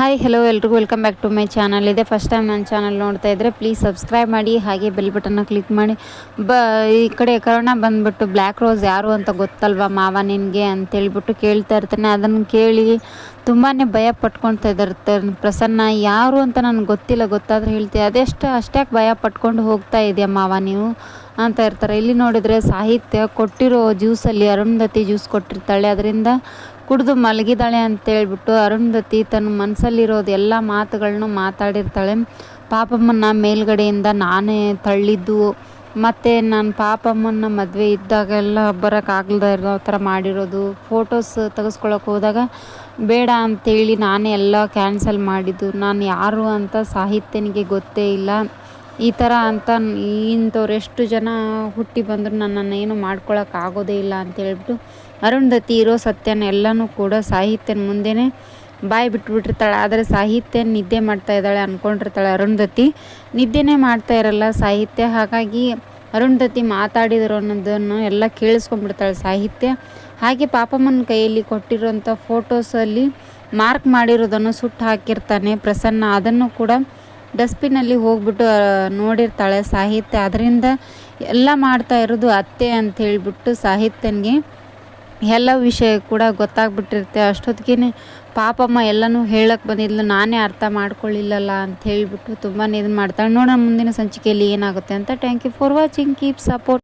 Hi hello ಎಲ್ರಿಗೂ. Welcome back to my channel ಇದೆ first time ನನ್ನ ಚಾನಲ್ ನೋಡ್ತಾ ಇದ್ದರೆ ಪ್ಲೀಸ್ ಸಬ್ಸ್ಕ್ರೈಬ್ ಮಾಡಿ, ಹಾಗೆ ಬೆಲ್ ಬಟನ್ನ ಕ್ಲಿಕ್ ಮಾಡಿ. ಬ, ಈ ಕಡೆ ಕರೋಣ ಬಂದುಬಿಟ್ಟು ಬ್ಲ್ಯಾಕ್ ರೋಸ್ ಯಾರು ಅಂತ ಗೊತ್ತಲ್ವಾ ಮಾವ ನಿನಗೆ ಅಂತೇಳ್ಬಿಟ್ಟು ಕೇಳ್ತಾ ಇರ್ತಾನೆ. ಅದನ್ನು ಕೇಳಿ ತುಂಬಾ ಭಯ ಪಟ್ಕೊಳ್ತಾ ಇದ್ದಾರೆ ಪ್ರಸನ್ನ. ಯಾರು ಅಂತ ನನಗೆ ಗೊತ್ತಿಲ್ಲ, ಗೊತ್ತಾದರೆ ಹೇಳ್ತೀವಿ ಅದೆಷ್ಟು ಅಷ್ಟ್ಯಾಕೆ ಭಯ ಪಟ್ಕೊಂಡು ಹೋಗ್ತಾ ಇದೆಯಾ ಮಾವ ನೀವು? ಅಂತ ಇರ್ತಾರೆ. ಇಲ್ಲಿ ನೋಡಿದರೆ ಸಾಹಿತ್ಯ ಕೊಟ್ಟಿರೋ ಜ್ಯೂಸಲ್ಲಿ ಅರುಂಧತಿ ಜ್ಯೂಸ್ ಕೊಟ್ಟಿರ್ತಾಳೆ. ಅದರಿಂದ ಕುಡಿದು ಮಲಗಿದಾಳೆ ಅಂತೇಳ್ಬಿಟ್ಟು ಅರುಂಧತಿ ತನ್ನ ಮನಸ್ಸಲ್ಲಿರೋದು ಎಲ್ಲ ಮಾತುಗಳನ್ನು ಮಾತಾಡಿರ್ತಾಳೆ. ಪಾಪಮ್ಮನ ಮೇಲ್ಗಡೆಯಿಂದ ನಾನೇ ತಳ್ಳಿದ್ದು. ಮತ್ತು ನಾನು ಪಾಪಮ್ಮನ ಮದುವೆ ಇದ್ದಾಗೆಲ್ಲ ಬರೋಕ್ಕಾಗಲ್ದ ಇರೋ ಥರ ಮಾಡಿರೋದು. ಫೋಟೋಸ್ ತೆಗೆಸ್ಕೊಳಕ್ಕೆ ಹೋದಾಗ ಬೇಡ ಅಂತೇಳಿ ನಾನೇ ಎಲ್ಲ ಕ್ಯಾನ್ಸಲ್ ಮಾಡಿದ್ದು. ನಾನು ಯಾರು ಅಂತ ಸಾಹಿತ್ಯನಿಗೆ ಗೊತ್ತೇ ಇಲ್ಲ. ಈ ಥರ ಅಂತ ಇಂಥವ್ರು ಎಷ್ಟು ಜನ ಹುಟ್ಟಿ ಬಂದರೂ ನನ್ನನ್ನು ಏನು ಮಾಡ್ಕೊಳಕ್ಕೆ ಆಗೋದೇ ಇಲ್ಲ ಅಂತ ಹೇಳ್ಬಿಟ್ಟು ಅರುಂಧತಿ ಇರೋ ಸತ್ಯನ ಎಲ್ಲನೂ ಕೂಡ ಸಾಹಿತ್ಯನ ಮುಂದೆನೇ ಬಾಯಿ ಬಿಟ್ಬಿಟ್ಟಿರ್ತಾಳೆ. ಆದರೆ ಸಾಹಿತ್ಯ ನಿದ್ದೆ ಮಾಡ್ತಾ ಇದ್ದಾಳೆ ಅಂದ್ಕೊಂಡಿರ್ತಾಳೆ ಅರುಂಧತಿ. ನಿದ್ದೆನೇ ಮಾಡ್ತಾ ಇರಲ್ಲ ಸಾಹಿತ್ಯ. ಹಾಗಾಗಿ ಅರುಂಧತಿ ಮಾತಾಡಿದ್ರು ಅನ್ನೋದನ್ನು ಎಲ್ಲ ಕೇಳಿಸ್ಕೊಂಡ್ಬಿಡ್ತಾಳೆ ಸಾಹಿತ್ಯ. ಹಾಗೆ ಪಾಪಮ್ಮನ ಕೈಯಲ್ಲಿ ಕೊಟ್ಟಿರುವಂಥ ಫೋಟೋಸಲ್ಲಿ ಮಾರ್ಕ್ ಮಾಡಿರೋದನ್ನು ಸುಟ್ಟು ಹಾಕಿರ್ತಾನೆ ಪ್ರಸನ್ನ. ಅದನ್ನು ಕೂಡ ಡಸ್ಟ್ಬಿನ್ನಲ್ಲಿ ಹೋಗ್ಬಿಟ್ಟು ನೋಡಿರ್ತಾಳೆ ಸಾಹಿತ್ಯ. ಅದರಿಂದ ಎಲ್ಲ ಮಾಡ್ತಾ ಇರೋದು ಅತ್ತೆ ಅಂತ ಹೇಳಿಬಿಟ್ಟು ಸಾಹಿತ್ಯನಿಗೆ ಎಲ್ಲ ವಿಷಯ ಕೂಡ ಗೊತ್ತಾಗ್ಬಿಟ್ಟಿರುತ್ತೆ. ಅಷ್ಟೊತ್ತಿಗೆ ಪಾಪಮ್ಮ ಎಲ್ಲನೂ ಹೇಳಕ್ಕೆ ಬಂದಿದ್ಲು, ನಾನೇ ಅರ್ಥ ಮಾಡ್ಕೊಳ್ಳಿಲ್ಲಲ್ಲ ಅಂತ ಹೇಳಿಬಿಟ್ಟು ತುಂಬಾ ಇದು ಮಾಡ್ತಾಳೆ. ನೋಡೋಣ ಮುಂದಿನ ಸಂಚಿಕೆಯಲ್ಲಿ ಏನಾಗುತ್ತೆ ಅಂತ. Thank you for watching keep support